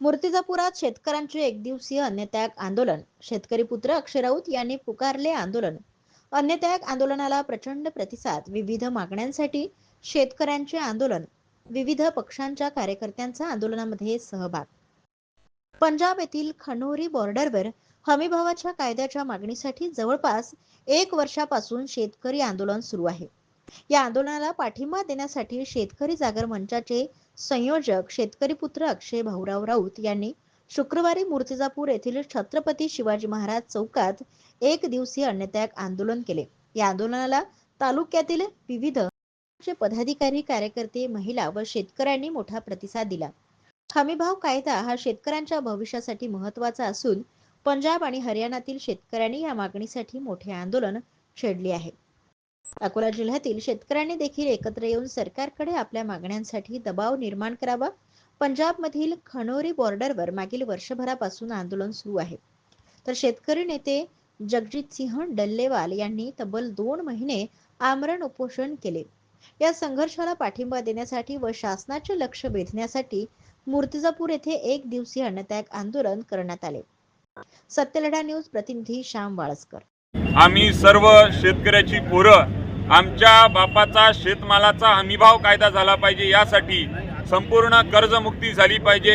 मूर्तिजापुरात शेतकऱ्यांचे एकदिवसीय अन्नत्याग आंदोलन. शेतकरी पुत्र अक्षय राऊत यांनी पुकारले आंदोलन. अन्नत्याग आंदोलनाला प्रचंड प्रतिसाद विविध मागण्यांसाठी शेतकऱ्यांचे आंदोलन विविध पक्षांच्या कार्यकर्त्यांचा आंदोलनामध्ये सहभाग. पंजाब येथील खनोरी बॉर्डरवर हमीभावाच्या कायद्याच्या मागणीसाठी जवळपास एक वर्षापासून शेतकरी आंदोलन सुरू आहे. या आंदोलनाला पाठिंबा देण्यासाठी शेतकरी जागर मंचाचे संयोजक शेतकरी पुत्र अक्षय भाऊराव राऊत यांनी शुक्रवारी मूर्तिजापूर येथील छत्रपती शिवाजी महाराज चौकात एक दिवसीय अन्नत्याग आंदोलन केले. या आंदोलनाला तालुक्यातील विविध पदाधिकारी कार्यकर्ते महिला व शेतकऱ्यांनी मोठा प्रतिसाद दिला. हमीभाव कायदा हा शेतकऱ्यांच्या भविष्यासाठी महत्त्वाचा असून पंजाब आणि हरियाणातील शेतकऱ्यांनी या मागणीसाठी मोठे आंदोलन छेडले आहे. अकोला जिल्ह्यातील शेतकऱ्यांनी देखील एकत्र येऊन सरकारकडे आपल्या मागण्यांसाठी दबाव निर्माण करावा. पंजाबमधील खनोरी बॉर्डरवर मागील वर्षभरापासून आंदोलन सुरू आहे. तर शेतकरी नेते जगजित सिंह डल्लेवाल यांनी तब्बल दोन महिने आमरण उपोषण केले. या संघर्षाला पाठिंबा देण्यासाठी व शासनाचे लक्ष वेधण्यासाठी मूर्तिजापूर येथे एक दिवसीय अन्नत्याग आंदोलन करण्यात आले. सत्यलढा न्यूज प्रतिनिधी श्याम वाळसकर. आम्ही सर्व शेतकऱ्याची पोरं आमच्या बापाचा शेतमालाचा हमीभाव कायदा झाला पाहिजे यासाठी संपूर्ण कर्जमुक्ती झाली पाहिजे.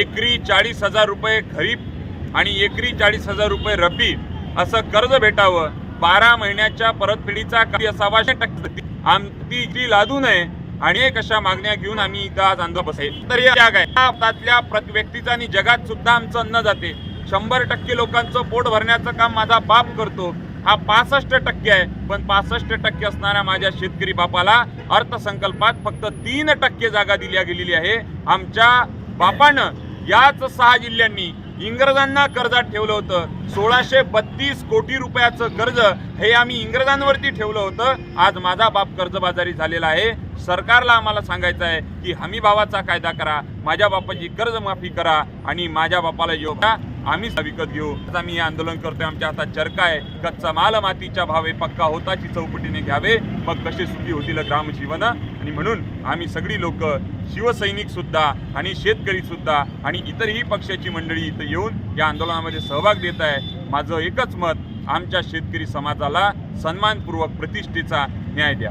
एकरी चाळीस हजार रुपये खरीप आणि एकरी चाळीस हजार रुपये रब्बी असं कर्ज भेटावं. बारा महिन्याच्या परतफेडीचा काही असावा टक्के. आमची जी लादू नये आणि अशा मागण्या घेऊन आम्ही इथं आज आंदोलन बसेल तर या त्याग आहे. या भारतातल्या प्रत व्यक्तीचा आणि जगात सुद्धा आमचं अन्न जाते. शंभर टक्के लोकांचं पोट भरण्याचं काम माझा बाप करतो. हा पासष्ट टक्के आहे. पण पासष्ट टक्के असणाऱ्या माझ्या शेतकरी बापाला अर्थसंकल्पात फक्त तीन टक्के जागा दिल्या गेलेली आहे. आमच्या बापानं याच सहा जिल्ह्यांनी इंग्रजांना कर्जात ठेवलं होतं. सोळाशे बत्तीस कोटी रुपयाचं कर्ज हे आम्ही इंग्रजांवरती ठेवलं होतं. आज माझा बाप कर्जबाजारी झालेला आहे. सरकारला आम्हाला सांगायचं आहे की हमी भावाचा कायदा करा माझ्या बापाची कर्जमाफी करा आणि माझ्या बापाला योगा आम्ही विकत घेऊ. आम्ही हे आंदोलन करतोय. आमच्या हातात चरका आहे. कच्चा माल मातीच्या भावे पक्का होताची चौपटीने घ्यावे. मग कसे सुखी होतील ग्रामजीवन? आणि म्हणून आम्ही सगळी लोक शिवसैनिक सुद्धा आणि शेतकरी सुद्धा आणि इतरही पक्षाची मंडळी इथं येऊन या आंदोलनामध्ये सहभाग देत आहे. माझं एकच मत आमच्या शेतकरी समाजाला सन्मानपूर्वक प्रतिष्ठेचा न्याय द्या.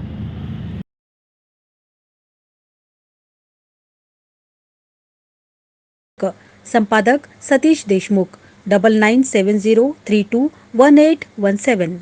संपादक Satish Deshmukh double nine seven zero three two one eight one seven